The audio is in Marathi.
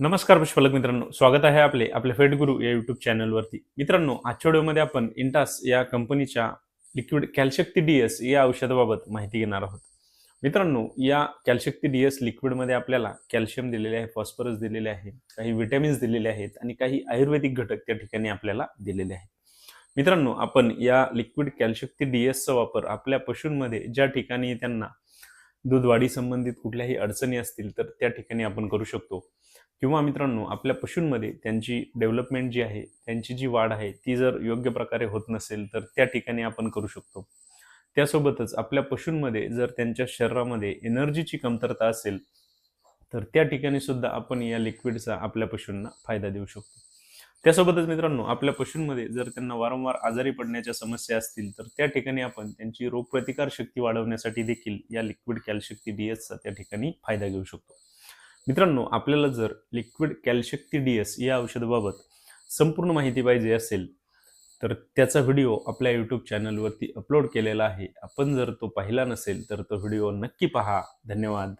नमस्कार पुष्पलक मित्रांनो. स्वागत आहे आपले आपले फेड गुरु या युट्यूब चॅनलवरती मित्रांनो आजच्या व्हिडिओमध्ये आपण इंटास या कंपनीच्या लिक्विड कॅल्शक्ती डी एस या औषधाबाबत माहिती घेणार आहोत. मित्रांनो या कॅल्शक्ती डी एस लिक्विडमध्ये आपल्याला कॅल्शियम दिलेले आहे फॉस्फरस दिलेले आहे काही विटॅमिन्स दिलेले आहेत आणि काही आयुर्वेदिक घटक त्या ठिकाणी आपल्याला दिलेले आहेत. मित्रांनो आपण या लिक्विड कॅल्शक्ती डीएसचा वापर आपल्या पशूंमध्ये ज्या ठिकाणी त्यांना दूध वाढी संबंधित कुठल्याही अडचणी असतील तर त्या ठिकाणी आपण करू शकतो. किंवा मित्रांनो आपल्या पशूंमध्ये त्यांची डेव्हलपमेंट जी आहे त्यांची जी वाढ आहे ती जर योग्य प्रकारे होत नसेल तर त्या ठिकाणी आपण करू शकतो. त्यासोबतच आपल्या पशूंमध्ये जर त्यांच्या शरीरामध्ये एनर्जीची कमतरता असेल तर त्या ठिकाणी सुद्धा आपण या लिक्विडचा आपल्या पशूंना फायदा देऊ शकतो. त्यासोबतच मित्रांनो आपल्या पशूंमध्ये जर त्यांना वारंवार आजारी पडण्याच्या समस्या असतील तर त्या ठिकाणी आपण त्यांची रोगप्रतिकार शक्ती वाढवण्यासाठी देखील या लिक्विड कॅल्शक्ती डी एसचा त्या ठिकाणी फायदा घेऊ शकतो. मित्रांनो आपल्याला जर लिक्विड कॅल्शक्ती डी एस या औषधाबाबत संपूर्ण माहिती पाहिजे असेल तर त्याचा व्हिडिओ आपल्या यूट्यूब चॅनलवरती अपलोड केलेला आहे. आपण जर तो पाहिला नसेल तर तो व्हिडिओ नक्की पहा. धन्यवाद.